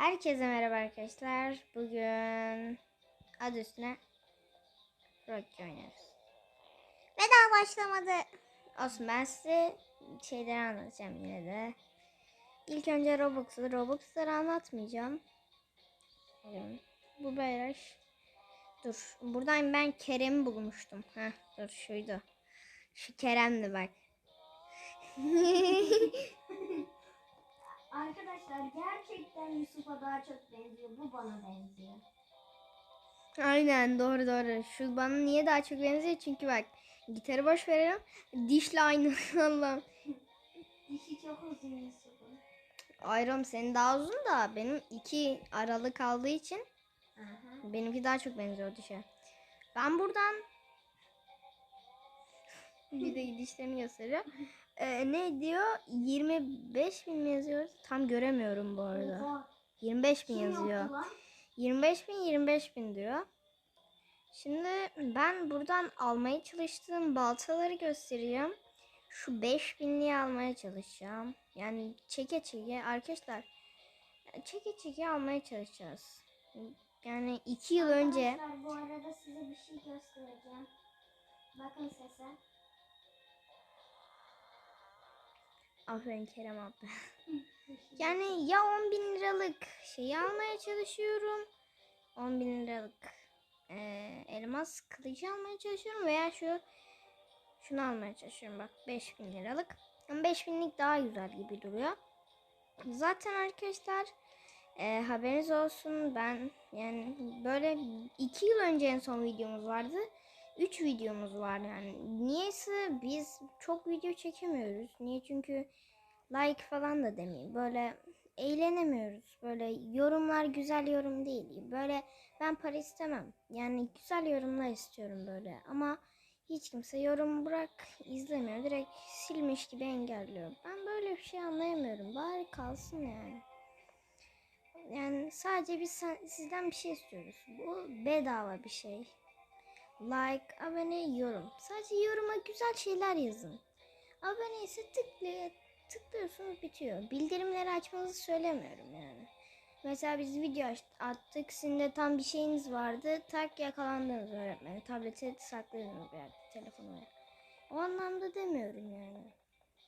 Herkese merhaba arkadaşlar. Bugün adı üstüne Rocky oynuyoruz. Ve daha başlamadı. Olsun ben size şeyleri anlatacağım yine de. İlk önce Robux'u. Robux'ları anlatmayacağım. Bu böyle. Dur. Buradan ben Kerem'i bulmuştum. Heh, dur şuydu. Şu Kerem'di bak. Arkadaşlar gerçekten Yusuf'a daha çok benziyor. Bu bana benziyor. Aynen doğru doğru. Şu bana niye daha çok benziyor? Çünkü bak gitarı boş verelim. Dişle aynı. Allah'ım. Dişi çok uzun Yusuf'un. Ayrım senin daha uzun da benim iki aralık kaldığı için Aha. benimki daha çok benziyor dişe. Ben buradan bir de dişlerini gösteriyor. Ee, ne diyor? 25 bin mi yazıyor? Tam göremiyorum bu arada. Oha, 25 bin yazıyor. yaptı lan? 25 bin 25 bin diyor. Şimdi ben buradan almaya çalıştığım baltaları göstereceğim. Şu 5 binliği almaya çalışacağım. Yani çeke çeke arkadaşlar çeke çeke almaya çalışacağız. Yani 2 yıl önce Arkadaşlar bu arada size bir şey göstereceğim. Bakın sese. Aferin Kerem abi. Yani ya 10 bin liralık şeyi almaya çalışıyorum. 10 bin liralık eee, elmas kılıcı almaya çalışıyorum veya şu şunu almaya çalışıyorum bak 5 bin liralık. Ama 5 binlik daha güzel gibi duruyor. Zaten arkadaşlar eee, haberiniz olsun ben yani böyle 2 yıl önce en son videomuz vardı. 3 videomuz var yani. Niyeyse biz çok video çekemiyoruz. Niye? Çünkü like falan da demeyeyim. Böyle eğlenemiyoruz. Böyle yorumlar güzel yorum değil. Böyle ben para istemem. Yani güzel yorumlar istiyorum böyle. Ama hiç kimse yorum bırak izlemiyor. Direkt silmiş gibi engelliyor. Ben böyle bir şey anlayamıyorum. Bari kalsın yani. Yani sadece biz sizden bir şey istiyoruz. Bu bedava bir şey. Like, abone, yorum. Sadece yoruma güzel şeyler yazın. Abone ise tıklayın tıklıyorsunuz bitiyor. Bildirimleri açmanızı söylemiyorum yani. Mesela biz video attık. Sizin tam bir şeyiniz vardı. Tak yakalandınız öğretmeni. Tableti sakladınız veya telefonu. veya. O anlamda demiyorum yani.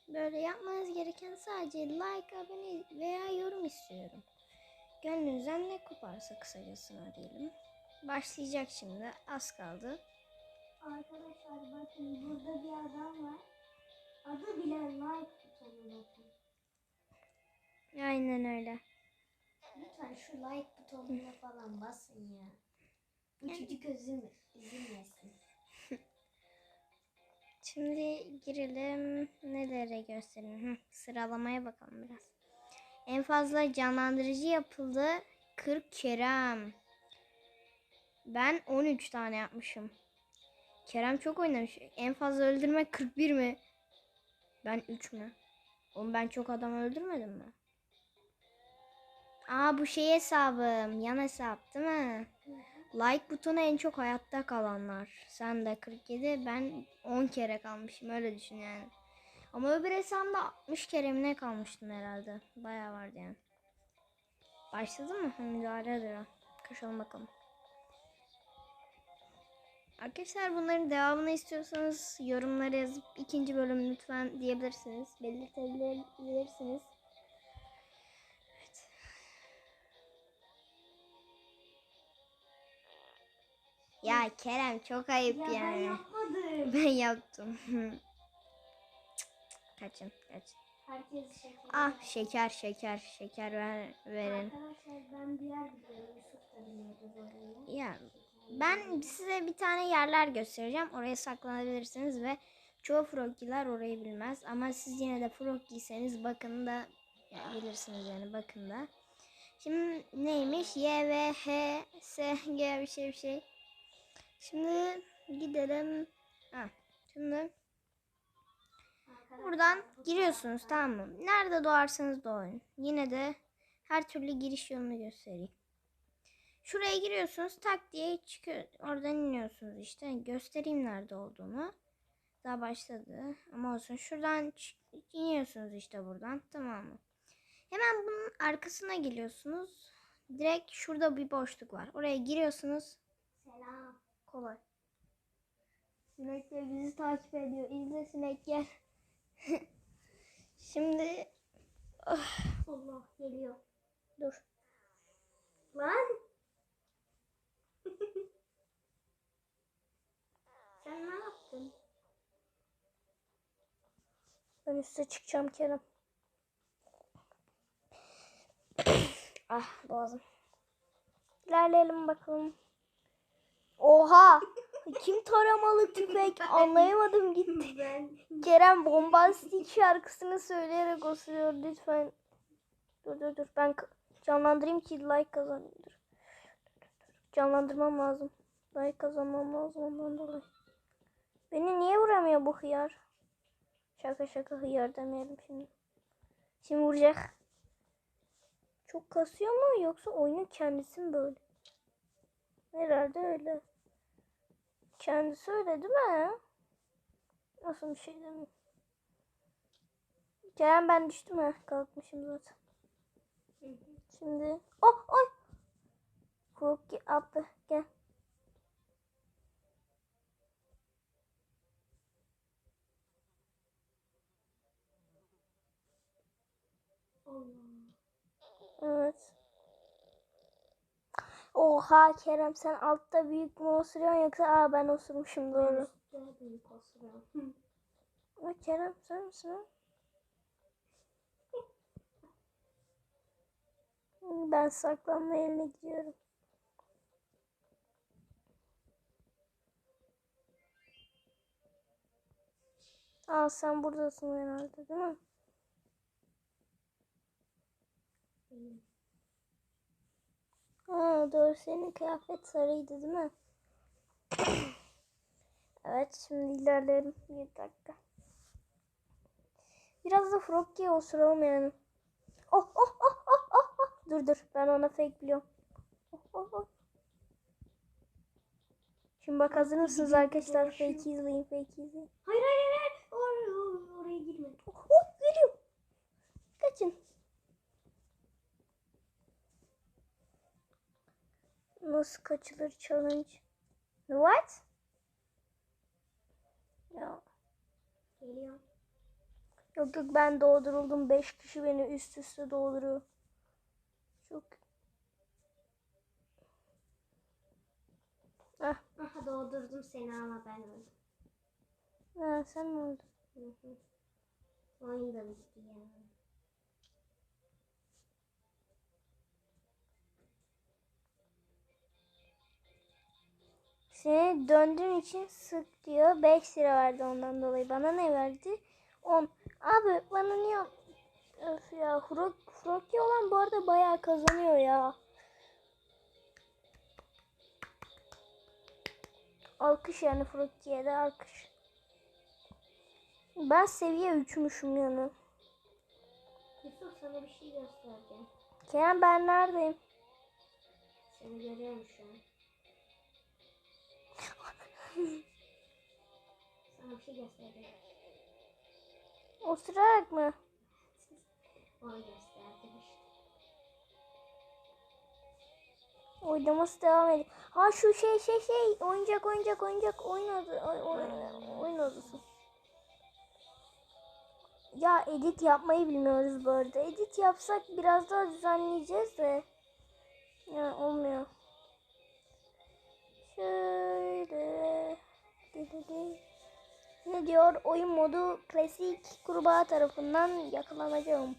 Böyle yapmanız gereken sadece like, abone veya yorum istiyorum. Gönlünüzden ne koparsa kısacasına diyelim. Başlayacak şimdi. Az kaldı. Arkadaşlar bakın burada bir adam var. Adı bile like butonu bakın. Aynen öyle. Lütfen şu like butonuna falan basın ya. Bu çocuk üzüm, üzülmesin. Şimdi girelim. Nelere gösterelim? Hı, sıralamaya bakalım biraz. En fazla canlandırıcı yapıldı. 40 Kerem. Ben 13 tane yapmışım. Kerem çok oynamış. En fazla öldürme 41 mi? Ben 3 mü? Oğlum ben çok adam öldürmedim mi? Aa bu şey hesabım. Yan hesap değil mi? Like butonu en çok hayatta kalanlar. Sen de 47 ben 10 kere kalmışım öyle düşün yani. Ama öbür hesabımda 60 kere mi ne kalmıştım herhalde. Bayağı vardı yani. Başladı mı? Müdahale ediyor. Koşalım bakalım. Arkadaşlar bunların devamını istiyorsanız yorumlara yazıp ikinci bölüm lütfen diyebilirsiniz. Belirtebilirsiniz. Evet. Ya Kerem çok ayıp Ya ben yani. yapmadım. Ben yaptım. kaçın kaçın. Herkes şeker. Ah şeker şeker şeker ver, verin. Arkadaşlar ben bir yer biliyorum. Ya ben size bir tane yerler göstereceğim. Oraya saklanabilirsiniz ve çoğu froggiler orayı bilmez. Ama siz yine de froggiyseniz bakın da ya bilirsiniz yani bakın da. Şimdi neymiş? Y, V, H, S, G bir şey bir şey. Şimdi gidelim. Ha, şimdi buradan bu giriyorsunuz tamam mı? Nerede doğarsanız doğun. Yine de her türlü giriş yolunu göstereyim. Şuraya giriyorsunuz tak diye çıkıyor. Oradan iniyorsunuz işte. Göstereyim nerede olduğunu. Daha başladı. Ama olsun. Şuradan iniyorsunuz işte buradan. Tamam mı? Hemen bunun arkasına geliyorsunuz. Direkt şurada bir boşluk var. Oraya giriyorsunuz. Selam. Kolay. Sinekler bizi takip ediyor. İzle sinek gel. Şimdi Allah geliyor. dur. Lan. Sen ne yaptın? Ben üste çıkacağım Kerem. ah boğazım. İlerleyelim bakalım. Oha! Kim taramalı tüfek? Anlayamadım gitti. Ben. Kerem bombastik şarkısını söyleyerek osuruyor lütfen. Dur dur dur ben canlandırayım ki like kazanayım. Canlandırmam lazım. Like kazanmam lazım ondan dolayı. Beni niye vuramıyor bu hıyar? Şaka şaka hıyar demeyelim şimdi. Şimdi vuracak. Çok kasıyor mu yoksa oyunun kendisi mi böyle? Herhalde öyle. Kendisi öyle değil mi? Nasıl bir şey demiyorum. Kerem ben düştüm ha. Kalkmışım zaten. Şimdi. Oh ay. Froki abi gel. Evet. Oha Kerem sen altta büyük mü osuruyorsun yoksa aa ben osurmuşum doğru. Üstte büyük Kerem sen misin? Ben saklanma yerine gidiyorum. Aa sen buradasın herhalde değil mi? Aa doğru senin kıyafet sarıydı değil mi? evet şimdi ilerleyelim. Bir dakika. Biraz da Froggy'ye osuralım yani. Oh oh oh oh oh oh. Dur dur ben ona fake biliyorum. Oh oh oh. Şimdi bak hazır mısınız arkadaşlar? Fake izleyin fake izleyin. Hayır hayır hayır. Oraya, oraya, oraya girme. Oh, oh geliyor. Kaçın. Nasıl kaçılır challenge? What? Ya. Geliyor. Yok yok ben doğduruldum. 5 kişi beni üst üste doğduruyor. Çok. Ah, Aha doğdurdum seni ama ben öldüm. ha, sen mi oldun? Hı hı. Da bitti ya. Seni döndüğün için sık diyor. 5 lira verdi ondan dolayı. Bana ne verdi? 10. Abi bana niye... Öf ya. Frog, Froggy olan bu arada bayağı kazanıyor ya. Alkış yani Froggy'ye de alkış. Ben seviye 3'müşüm yani. Yusuf sana bir şey göstereceğim. Kerem ben neredeyim? Seni görüyorum şu an. Sana bir şey göstereceğim. Osurarak mı? Onu gösterdim işte. Oynaması devam ediyor. Ha şu şey şey şey oyuncak oyuncak oyuncak oyun adı oy, oy, oyun odası. Ya edit yapmayı bilmiyoruz bu arada. Edit yapsak biraz daha düzenleyeceğiz de. Ya olmuyor. Şöyle. Ne diyor? Oyun modu klasik kurbağa tarafından yakalanacağım.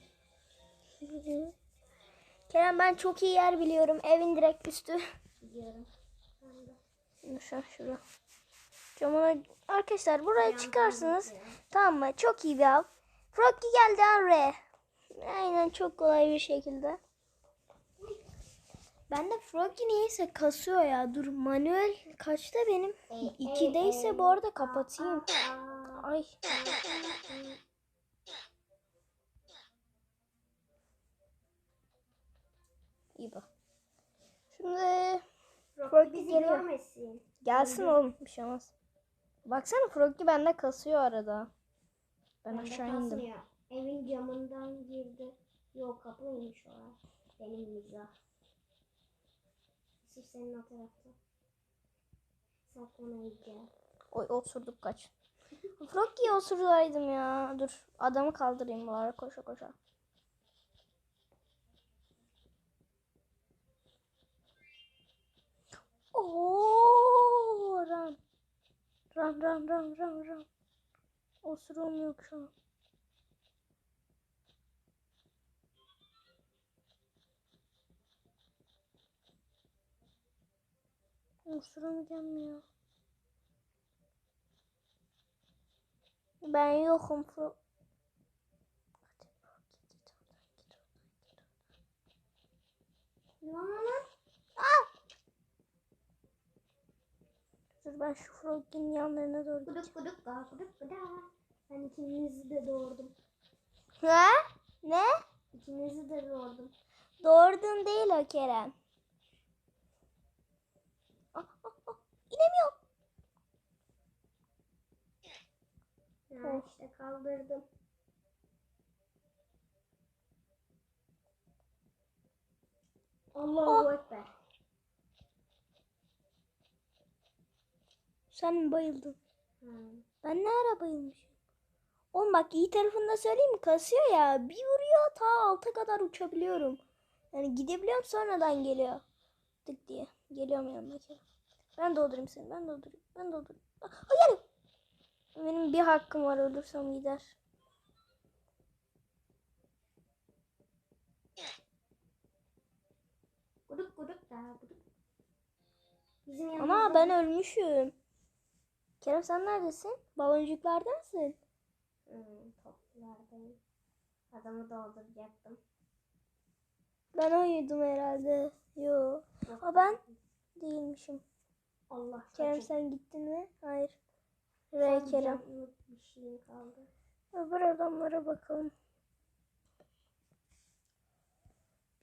Kerem ben çok iyi yer biliyorum. Evin direkt üstü. An şurada. Camına arkadaşlar buraya çıkarsınız. Tamam mı? Çok iyi bir av. Froggy geldi Arre. Aynen çok kolay bir şekilde. Ben de Froggy niyeyse kasıyor ya. Dur manuel kaçta benim? E, İkideyse e, bu arada kapatayım. Aa, Ay. İyi bak. Şimdi Rocky Froggy bizi geliyor. görmesin. gelsin oğlum bir şey olmaz. Baksana Froggy bende kasıyor arada. Ben aşağı indim. kasmıyor. Evin camından girdi. Yok kapıymış o. Benim mizah. Sırf senin o tarafta. Saklanmaya gideceğim. Oy osurduk kaç. Froggy'ye osurdaydım ya. Dur adamı kaldırayım bu ara koşa koşa. Oo, ran. Ran ran ran ran ran. Osurum yok şu an. Osuramayacağım ya. Ben yokum. Dur ben şu Froggy'nin yanlarına doğru gideceğim. Guduk ga guduk guda. Ben ikinizi de doğurdum. Ha? Ne? İkinizi de doğurdum. Doğurdun değil o Kerem. Ah, ah, ah. İnemiyorum. Ya işte kaldırdım. Allahu Ekber. Sen mi bayıldın? Ha. Ben ne ara bayılmışım? Oğlum bak iyi tarafını da söyleyeyim mi? Kasıyor ya. Bir vuruyor ta alta kadar uçabiliyorum. Yani gidebiliyorum sonradan geliyor. Tık diye. Geliyorum yanına Kerem. Ben doldurayım seni. Ben doldurayım. Ben doldurayım. Ah, ah. Benim bir hakkım var. Ölürsem gider. Guduk guduk da. Bizim Ama ben ölmüşüm. Kerem sen neredesin? Baloncuklardansın. Hmm, toplardayım. Adamı dolduracaktım. Ben uyudum herhalde. Yo. Aa, ben değilmişim. Allah Kerem çok- sen gittin mi? Hayır. Re Kerem. bir şeyim kaldı. Öbür adamlara bakalım.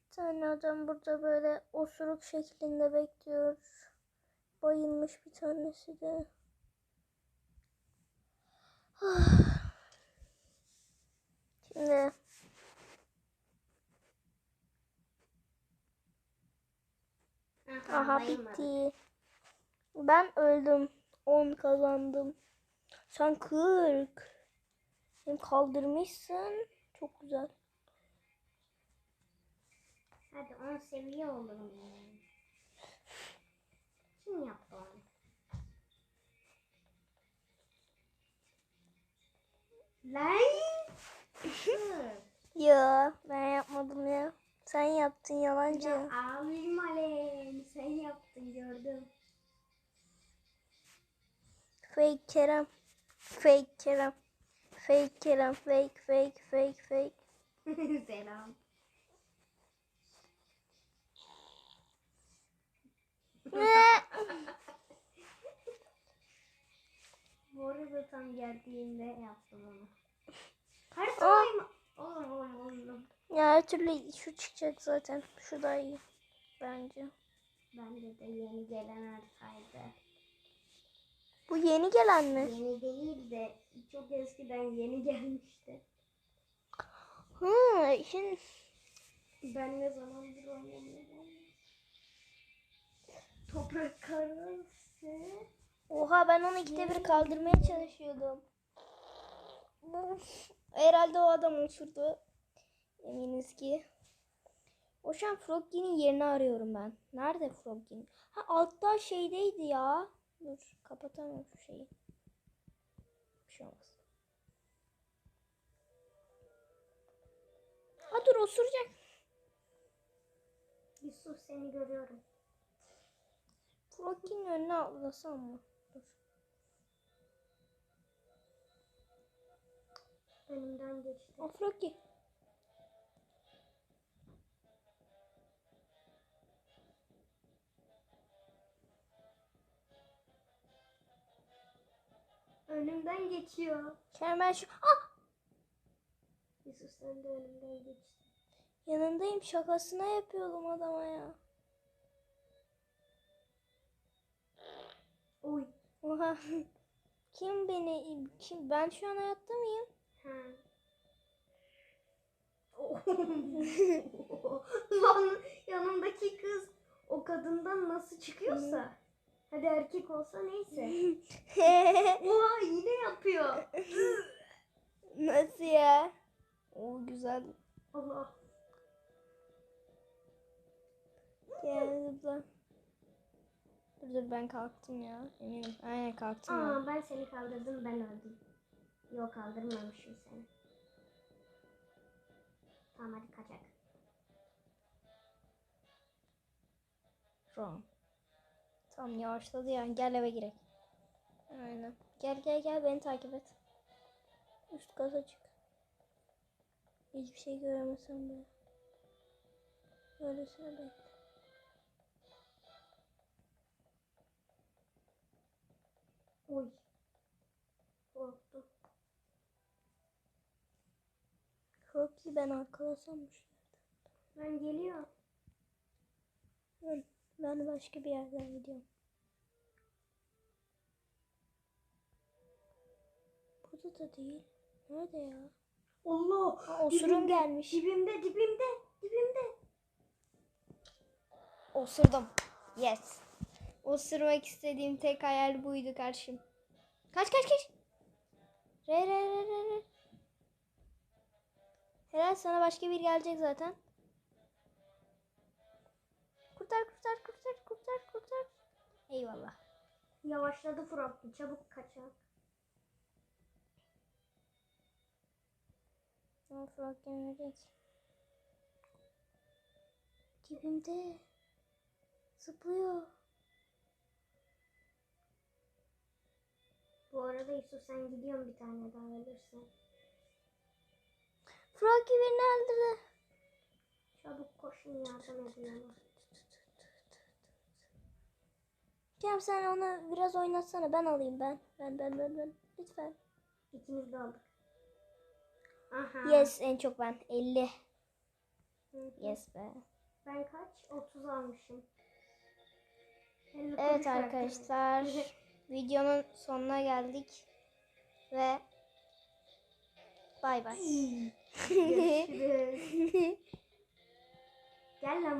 Bir tane adam burada böyle osuruk şeklinde bekliyor. Bayılmış bir tanesi de. Şimdi aha bitti. Ben öldüm. 10 kazandım. Sen 40. Hem kaldırmışsın. Çok güzel. Hadi 10 seviye olurum yani. Kim yaptı onu? Lan! Ya ben yapmadım ya. Sen yaptın yalancı. ya abim Alem sen yaptın gördüm. Fake Kerem. Fake Kerem. Fake Kerem. Fake fake fake fake. Selam. Bu arada tam geldiğinde yaptım onu. Her oğlum. ya her türlü şu çıkacak zaten. Şu da iyi. Bence. Bence de yeni gelen haritaydı. Bu yeni gelen mi? Yeni değil de çok eskiden yeni gelmişti. Hı, şimdi Ben ne zamandır oynamıyorum. Toprak karası. Oha ben onu ikide bir kaldırmaya çalışıyordum. Herhalde o adam osurdu. Eminiz ki. O şu an Froggy'nin yerini arıyorum ben. Nerede Froggy'nin? Ha altta şeydeydi ya. Dur kapatamıyorum şu şeyi. Bir şey olmaz. Ha dur osuracak. Yusuf seni görüyorum. Froggy'nin önüne atlasam mı? Önümden geçti. Froggy. Önümden geçiyor. Kerem ben şu... Ah! Yusuf sen de önümden geçti. Yanındayım şakasına yapıyordum adama ya. Oy. Oha. Kim beni kim ben şu an hayatta mıyım? Ha. Lan yanımdaki kız o kadından nasıl çıkıyorsa. Hadi erkek olsa neyse. Oha yine yapıyor. Nasıl ya? O güzel. Allah. Gel zıpla. Dur dur ben kalktım ya. Eminim. Aynen kalktım. Aa ben seni kaldırdım ben öldüm. Yok kaldırmamışım seni. Tamam hadi kaçak. Wrong. Tamam yavaşladı ya. Gel eve girek. Aynen. Gel gel gel beni takip et. Üst kata çık. Hiçbir şey göremesem de. Öylesine bekle. Oy. Korktum. Rocky ben arkalasammış. Ben geliyor. Ben, ben başka bir yerden gidiyorum. Burada da değil. Nerede ya? Allah. Ha, osurum gelmiş. Dibimde dibimde dibimde. Osurdum. Yes. Osurmak istediğim tek hayal buydu karşım. Kaç kaç kaç. Re re re re re. Helal sana başka bir gelecek zaten. Kurtar kurtar kurtar kurtar kurtar. Eyvallah. Yavaşladı Froggy. Çabuk kaçak. Ama Frog gelmedi ki. Dibimde. Zıplıyor. Bu arada Yusuf sen gidiyorsun bir tane daha ölürsen. Froggy beni öldürdü. Çabuk koşun yardım ediyorlar. Cem sen onu biraz oynatsana ben alayım ben. Ben ben ben ben. Lütfen. İkimiz de aldık. Aha. Yes en çok ben. 50. Hı hı. Yes be. Ben kaç? 30 almışım. 50 Evet arkadaşlar. videonun sonuna geldik. Ve bay bay. Görüşürüz. Gel lan